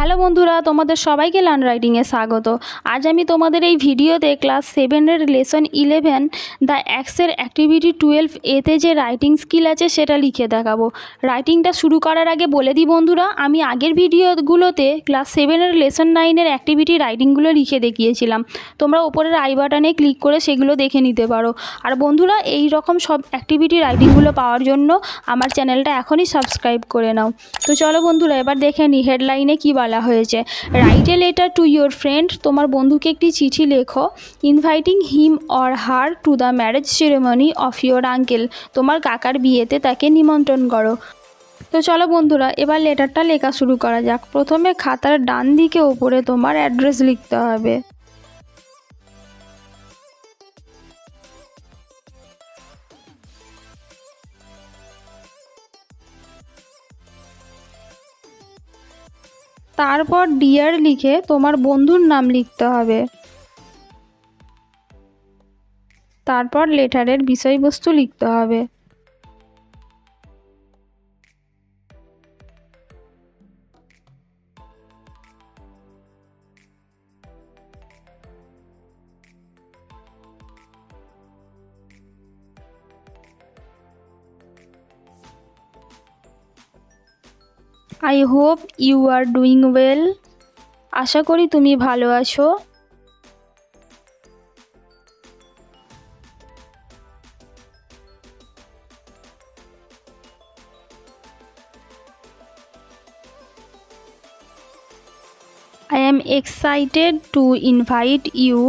Ojalá বন্ধুরা, তোমাদের সবাইকে লার্ন রাইটিংয়ে স্বাগত। আজ আমি তোমাদের এই ভিডিওতে ক্লাস সেভেনের লেসন ইলেভেন দ্য অ্যাক্সের অ্যাক্টিভিটি টুয়েলভ এতে যে রাইটিং স্কিল আছে সেটা লিখে দেখাবো। রাইটিংটা শুরু করার আগে বলে দিই বন্ধুরা, আমি আগের ভিডিওগুলোতে ক্লাস সেভেনের লেসন নাইনের অ্যাক্টিভিটি রাইটিংগুলো লিখে দেখিয়েছিলাম। তোমরা ওপরের আই বাটনে ক্লিক করে সেগুলো দেখে নিতে পারো। আর বন্ধুরা, এই রকম সব অ্যাক্টিভিটি রাইটিংগুলো পাওয়ার জন্য আমার চ্যানেলটা এখনই সাবস্ক্রাইব করে নাও। তো চলো বন্ধুরা, এবার দেখে নিই হেডলাইনে কী বলা হয়েছে। Write a letter to your friend তোমার বন্ধুকে একটি চিঠি লেখো। Inviting him or her to the marriage ceremony of your uncle তোমার কাকার বিয়েতে তাকে নিমন্ত্রণ করো। তো চলো বন্ধুরা, এবার লেটারটা লেখা শুরু করা যাক। প্রথমে খাতার ডান দিকে ওপরে তোমার অ্যাড্রেস লিখতে হবে। তারপর ডিয়ার লিখে তোমার বন্ধুর নাম লিখতে হবে। তারপর লেটারের বিষয়বস্তু লিখতে হবে। I hope you are doing well আশা করি তুমি ভালো আছো। I am excited to invite you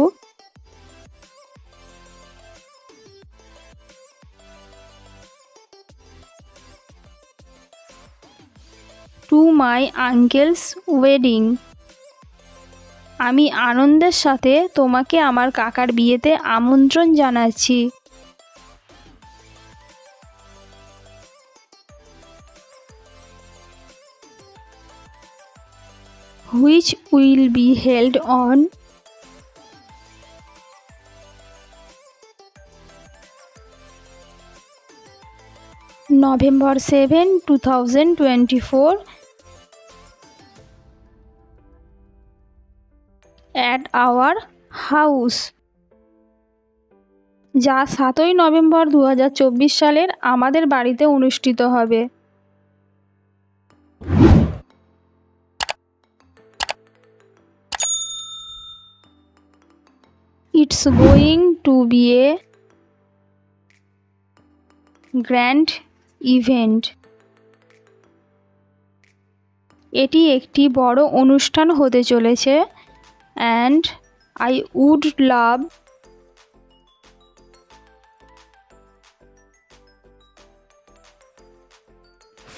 to my uncle's wedding আমি আনন্দের সাথে তোমাকে আমার কাকার বিয়েতে আমন্ত্রণ জানাচ্ছি। Which will be held on November seven two thousand twenty four at our house, যা সাতই নভেম্বর দু হাজার চব্বিশ সালের আমাদের বাড়িতে অনুষ্ঠিত হবে। It's going to be a grand event এটি একটি বড় অনুষ্ঠান হতে চলেছে। And I would love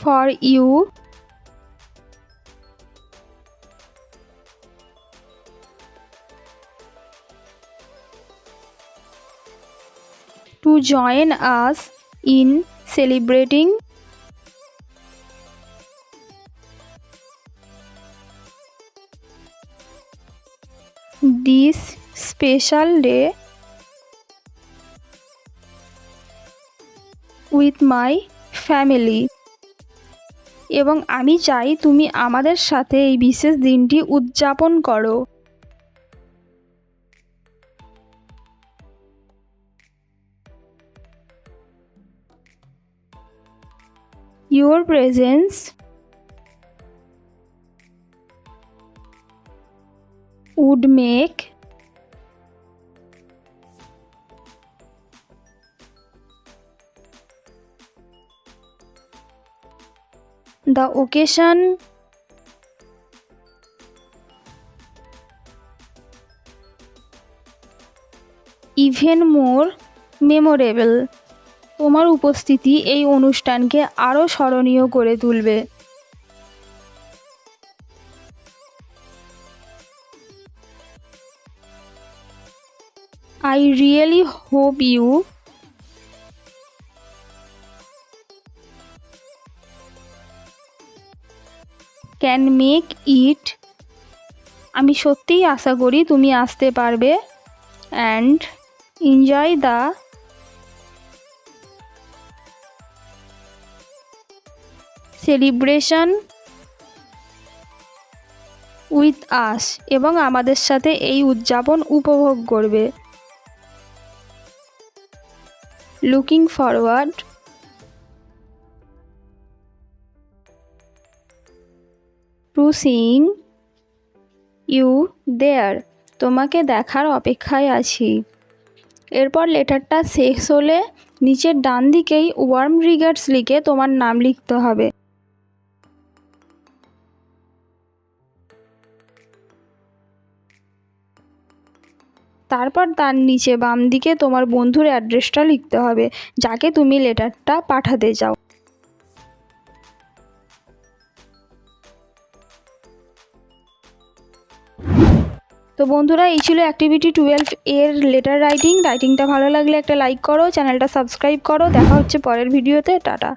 for you to join us in celebrating this special day with my family এবং আমি চাই তুমি আমাদের সাথে এই বিশেষ দিনটি উদযাপন করো your presence would make the occasion even more memorable তোমার উপস্থিতি এই অনুষ্ঠানকে আরও স্মরণীয় করে তুলবে I really hope you can make it আমি সত্যিই আশা করি তুমি আসতে পারবে and enjoy the celebration with us এবং আমাদের সাথে এই উদযাপন উপভোগ করবে। Looking forward to seeing you there তোমাকে দেখার অপেক্ষায় আছি। এরপর লেটারটা শেষ হলে নিচের ডান দিকেই ওয়ার্ম রিগার্ডস লিখে তোমার নাম লিখতে হবে। তারপর তার নিচে বাম দিকে তোমার বন্ধুর অ্যাড্রেসটা লিখতে হবে, যাকে তুমি লেটারটা পাঠাতে চাও। তো বন্ধুরা, এই ছিল অ্যাক্টিভিটি টুয়েলভ এর লেটার রাইটিং রাইটিংটা ভালো লাগলে একটা লাইক করো, চ্যানেলটা সাবস্ক্রাইব করো। দেখা হচ্ছে পরের ভিডিওতে টাটা।